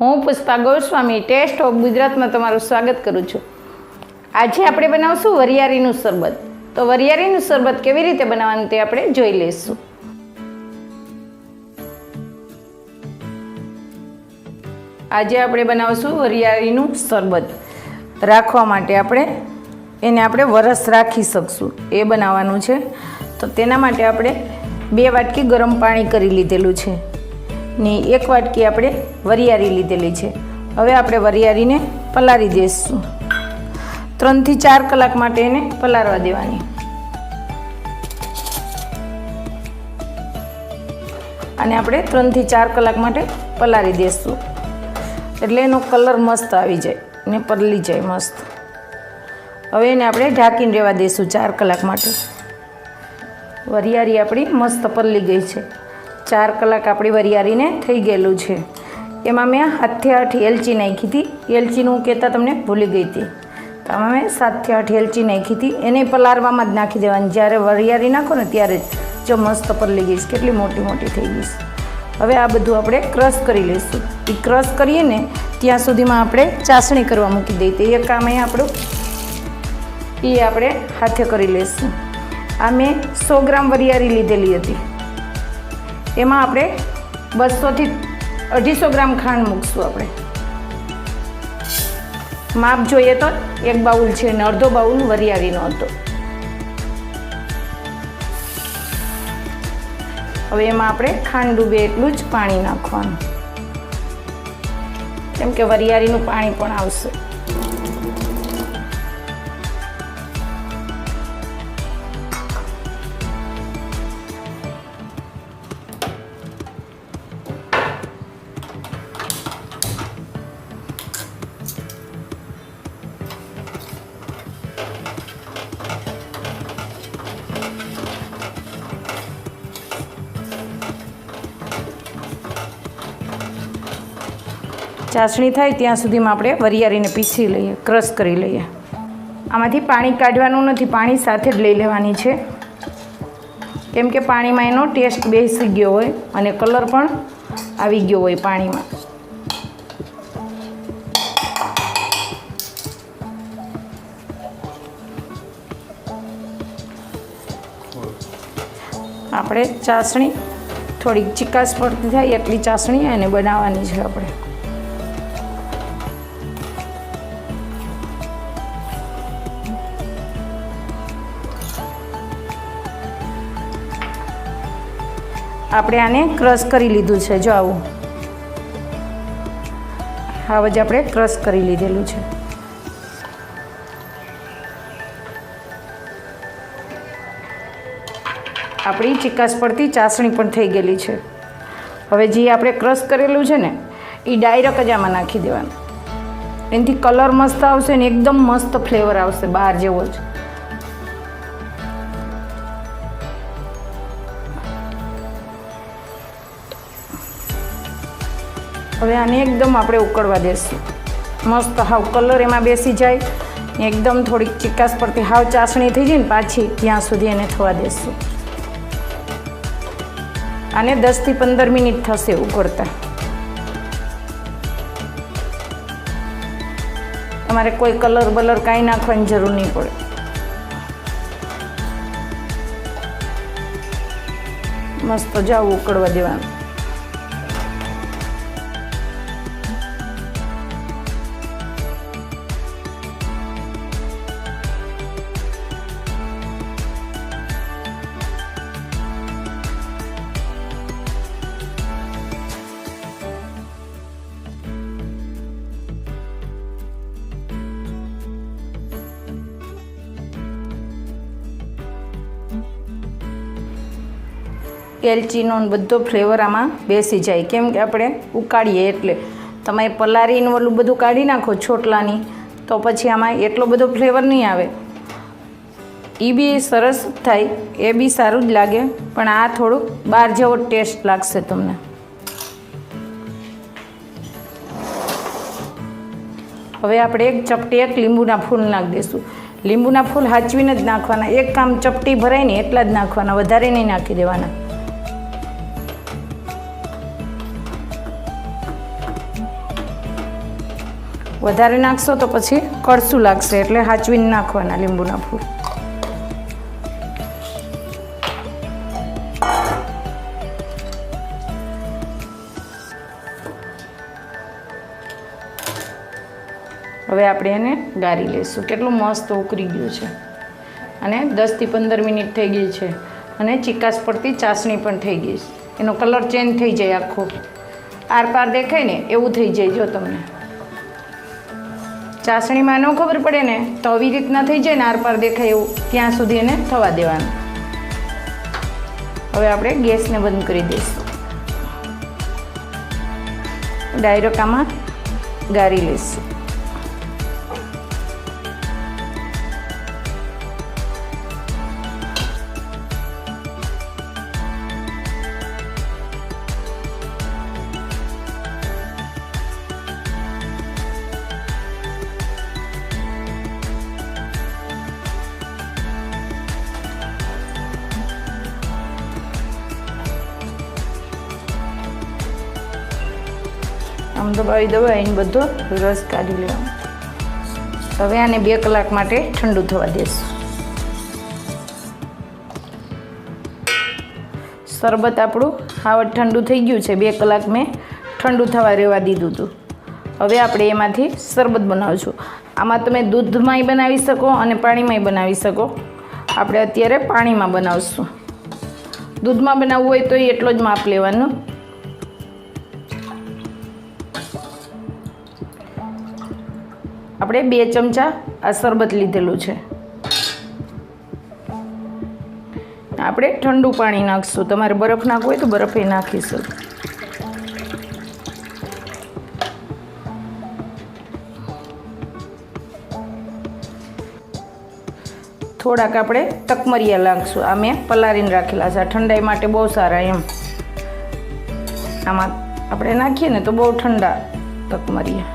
હું Pushpa Goswami test of ગુજરાતમાં તમારું સ્વાગત કરું છું. આજે આપણે બનાવશું વરિયાળીનું શરબત. તો વરિયાળીનું શરબત કેવી રીતે બનાવવાનું તે આપણે જોઈ લઈશું. આજે આપણે બનાવશું વરિયાળીનું શરબત. રાખવા માટે આપણે એને આપણે વરસ રાખી શકશું. એ બનાવવાનું છે. તો તેના માટે આપણે બે વાટકી ગરમ પાણી કરી લીધેલું છે. ને એક વાટકી આપણે વરિયાળી લીધેલી છે. હવે આપણે વરિયાળીને પલાળી દઈશું ત્રણથી ચાર કલાક માટે એને પલાળવા દેવાની. અને આપણે ત્રણથી ચાર કલાક માટે પલાળી દઈશું એટલે એનો કલર મસ્ત આવી જાય ને પલળી જાય મસ્ત. હવે એને આપણે ઢાંકીને રહેવા દઈશું ચાર કલાક માટે. વરિયાળી આપણી મસ્ત પલળી ગઈ છે. ચાર કલાક આપણી વરિયાળીને થઈ ગયેલું છે. એમાં મેં હાથથી આઠ એલચી નાખી હતી. એલચીનું કહેતા તમને ભૂલી ગઈ હતી. તો આમાં સાતથી આઠ એલચી નાખી હતી. એને પલાળવામાં જ નાખી દેવાની. જ્યારે વરિયાળી નાખો ને ત્યારે જ જો મસ્ત પલળી ગઈશ કેટલી મોટી મોટી થઈ ગઈશ. હવે આ બધું આપણે ક્રશ કરી લઈશું. એ ક્રશ કરીએ ને ત્યાં સુધીમાં આપણે ચાસણી કરવા મૂકી દઈએ. તો એ કામ અહીં આપણું એ આપણે હાથે કરી લઈશું. આ મેં સો ગ્રામ વરિયાળી લીધેલી હતી. એમાં આપણે બસોથી અઢીસો ગ્રામ ખાંડ મૂકશું આપણે. માપ જોઈએ તો એક બાઉલ છે અને અડધો બાઉલ વરિયાળીનો હતો. હવે એમાં આપણે ખાંડ ડૂબે એટલું જ પાણી નાખવાનું. કેમ કે વરિયાળીનું પાણી પણ આવશે. ચાસણી થાય ત્યાં સુધીમાં આપણે વરિયાળીને પીસી લઈએ, ક્રશ કરી લઈએ. આમાંથી પાણી કાઢવાનું નથી, પાણી સાથે જ લઈ લેવાની છે. કેમ કે પાણીમાં એનો ટેસ્ટ બેસી ગયો હોય અને કલર પણ આવી ગયો હોય પાણીમાં. આપણે ચાસણી થોડીક ચિકાસ પડતી થાય એટલી ચાસણી એને બનાવવાની છે આપણે. આપણે આને ક્રશ કરી લીધું છે. જો આવું. હવે જ આપણે ક્રશ કરી લીધેલું છે. આપણી ચિકાસ પડતી ચાસણી પણ થઈ ગયેલી છે. હવે જે આપણે ક્રશ કરેલું છે ને એ ડાયરેક્ટ જ આમાં નાખી દેવાનું. એનાથી કલર મસ્ત આવશે ને, એકદમ મસ્ત ફ્લેવર આવશે બહાર જેવો જ. હવે આને એકદમ આપણે ઉકળવા દેશું. મસ્ત હાવ કલર એમાં બેસી જાય. એકદમ થોડીક ચિકાસ પડતી હાવ ચાસણી થઈ જાય ને પાછી ત્યાં સુધી એને થવા દેશું. આને દસથી પંદર મિનિટ થશે ઉકળતા. તમારે કોઈ કલર બલર કાંઈ નાખવાની જરૂર નહીં પડે. મસ્ત જાવ ઉકળવા દેવાનું. એલચીનો બધો ફ્લેવર આમાં બેસી જાય. કેમ કે આપણે ઉકાળીએ એટલે. તમે પલારીને ઓલું બધું કાઢી નાખો છોટલાની, તો પછી આમાં એટલો બધો ફ્લેવર નહીં આવે. એ બી સરસ થાય, એ બી સારું જ લાગે, પણ આ થોડુંક બહાર જેવો ટેસ્ટ લાગશે તમને. હવે આપણે એક ચપટી, એક લીંબુના ફૂલ નાખી દઈશું. લીંબુના ફૂલ હાચવીને જ નાખવાના. એક કામ ચપટી ભરાય ને એટલા જ નાખવાના. વધારે નહીં નાખી દેવાના. વધારે નાખશો તો પછી કડસું લાગશે એટલે હાચવીને નાખવાના લીંબુના ફૂલ. હવે આપણે એને ગાળી લઈશું કેટલું મસ્ત ઉકરી ગયું છે. અને દસથી પંદર મિનિટ થઈ ગઈ છે. અને ચિકાસ પડતી ચાસણી પણ થઈ ગઈ છે. એનો કલર ચેન્જ થઈ જાય આખો. આરપાર દેખાય ને, એવું થઈ જાય જો તમને. ચાસણીમાં ન ખબર પડે ને, તો આવી રીતના થઈ જાય ને આર પાર દેખાય એવું. ત્યાં સુધી એને થવા દેવાનું. હવે આપણે ગેસને બંધ કરી દઈશું. ડાયરેક્ટ આમાં ગાળી લઈશું. આમ દબાવી દબાવીને બધો રસ કાઢી લેવાનો હવે આને બે કલાક માટે ઠંડુ થવા દેશું. શરબત આપણું હાવડ ઠંડુ થઈ ગયું છે. બે કલાક મેં ઠંડુ થવા રહેવા દીધું હતું. હવે આપણે એમાંથી શરબત બનાવશું. આમાં તમે દૂધમાંય બનાવી શકો અને પાણીમાંય બનાવી શકો. આપણે અત્યારે પાણીમાં બનાવશું. દૂધમાં બનાવવું હોય તો એટલો જ માપ લેવાનું. આપણે બે ચમચા આ શરબત લીધેલું છે. આપણે ઠંડુ પાણી નાખશું. તમારે બરફ નાખવું હોય તો બરફ એ નાખીશું. થોડાક આપણે તકમરિયા નાખશું આ મેં પલાળીને રાખેલા છે. ઠંડાઈ માટે બહુ સારા એમ. આમાં આપણે નાખીએ ને તો બહુ ઠંડા તકમરિયા